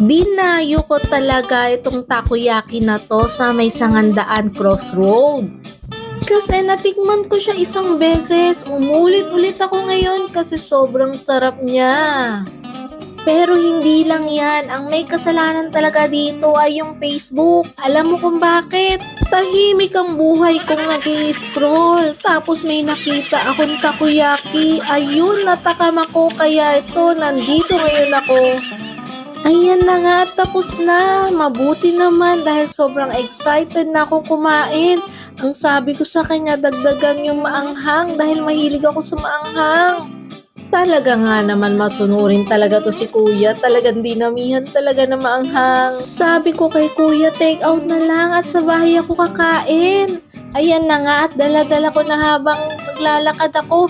Dinayo ko talaga itong takoyaki na to sa may sangandaan crossroad. Kasi natikman ko siya isang beses. Umulit-ulit ako ngayon kasi sobrang sarap niya. Pero hindi lang yan. Ang may kasalanan talaga dito ay yung Facebook. Alam mo kung bakit? Tahimik ang buhay kong nag scroll Tapos may nakita akong takoyaki. Ayun, natakam ako. Kaya ito, nandito ngayon ako. Ayan na nga, tapos na. Mabuti naman dahil sobrang excited na akong kumain. Ang sabi ko sa kanya, dagdagan yung maanghang dahil mahilig ako sa maanghang. Talaga nga naman masunurin talaga to si kuya. Talagang dinamihan talaga na maanghang. Sabi ko kay kuya, take out na lang at sa bahay ako kakain. Ayan na nga at dala-dala ko na habang maglalakad ako.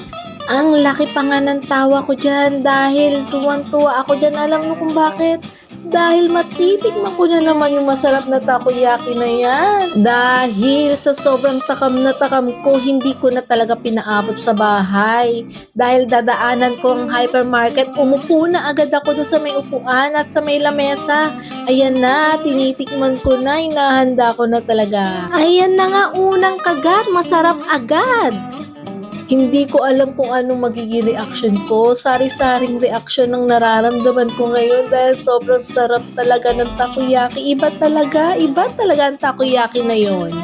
Ang laki pa nga ng tawa ko dyan dahil tuwan-tuwa ako dyan. Alam mo kung bakit? Dahil matitikman ko na naman yung masarap na takoyaki na yan. Dahil sa sobrang takam na takam ko, hindi ko na talaga pinaabot sa bahay. Dahil dadaanan ko ang hypermarket, umupo na agad ako doon sa may upuan at sa may lamesa. Ayan na, tinitikman ko na, inahanda ko na talaga. Ayan na nga unang kagat, masarap agad. Hindi ko alam kung anong magiging reaction ko. Sari-saring reaction ng nararamdaman ko ngayon dahil sobrang sarap talaga ng takoyaki. Iba talaga, iba talaga ang takoyaki na yon.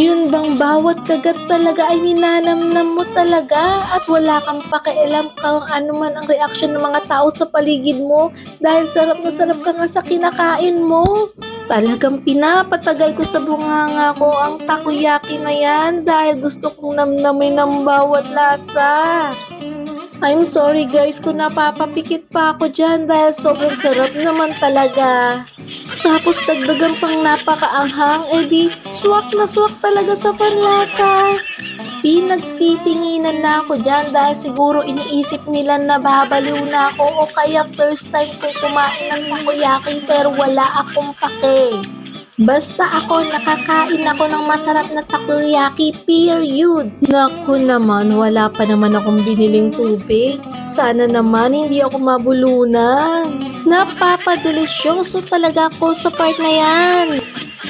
Yun bang bawat kagat talaga ay ninanamnam mo talaga at wala kang pakialam kung ano man ang reaksyon ng mga tao sa paligid mo dahil sarap na sarap ka nga sa kinakain mo. Talagang pinapatagal ko sa bunganga ko ang takoyaki na yan dahil gusto kong namnamin ang bawat lasa. I'm sorry guys kung napapapikit pa ako dyan dahil sobrang sarap naman talaga. Tapos dagdagan pang napakaanghang, edi swak na swak talaga sa panlasa. Pinagtitinginan na ako dyan dahil siguro iniisip nila na babaliw na ako o kaya first time kong kumain ng takoyaki pero wala akong pake. Basta ako, nakakain ako ng masarap na takoyaki, period. Naku naman, wala pa naman akong biniling tubig. Sana naman hindi ako mabulunan. Napapadelisyoso talaga ako sa part na yan.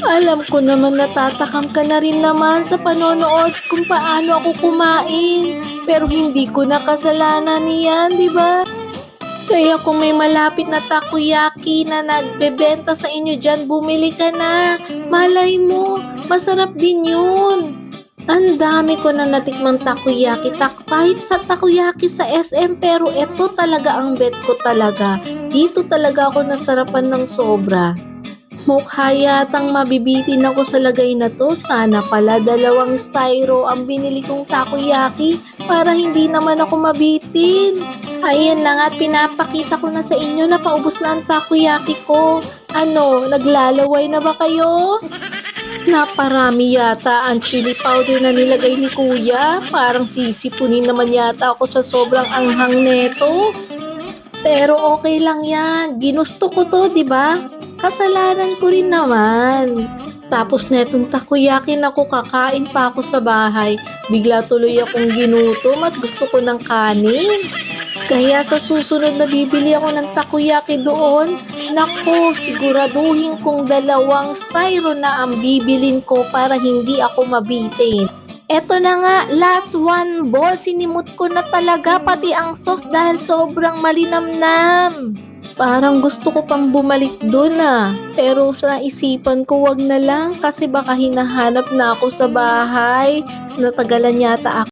Alam ko naman natatakam ka na rin naman sa panonood kung paano ako kumain. Pero hindi ko nakasalanan niyan, di ba? Kaya kung may malapit na takoyaki na nagbebenta sa inyo dyan, bumili ka na. Malay mo, masarap din yun. Ang dami ko na natikmang takoyaki. Tak kahit sa takoyaki sa SM, pero ito talaga ang bet ko talaga. Dito talaga ako nasarapan ng sobra. Mukha yatang mabibitin ako sa lagay na to. Sana pala dalawang styro ang binili kong takoyaki para hindi naman ako mabitin. Ayan na nga pinapakita ko na sa inyo na paubos na ang takoyaki ko. Ano, naglalaway na ba kayo? Naparami yata ang chili powder na nilagay ni kuya. Parang sisipunin naman yata ako sa sobrang anghang neto. Pero okay lang yan. Ginusto ko to, di ba? Kasalanan ko rin naman. Tapos netong takoyaki na ko kakain pa ako sa bahay. Bigla tuloy akong ginutom at gusto ko ng kanin. Kaya sa susunod na bibili ako ng takoyaki doon, nako, siguraduhin kong dalawang styro na ang bibilin ko para hindi ako mabitin. Eto na nga, last one ball. Sinimot ko na talaga pati ang sauce dahil sobrang malinamnam. Parang gusto ko pang bumalik doon ah. Pero sa naisipan ko wag na lang kasi baka hinahanap na ako sa bahay. Natagalan yata ako.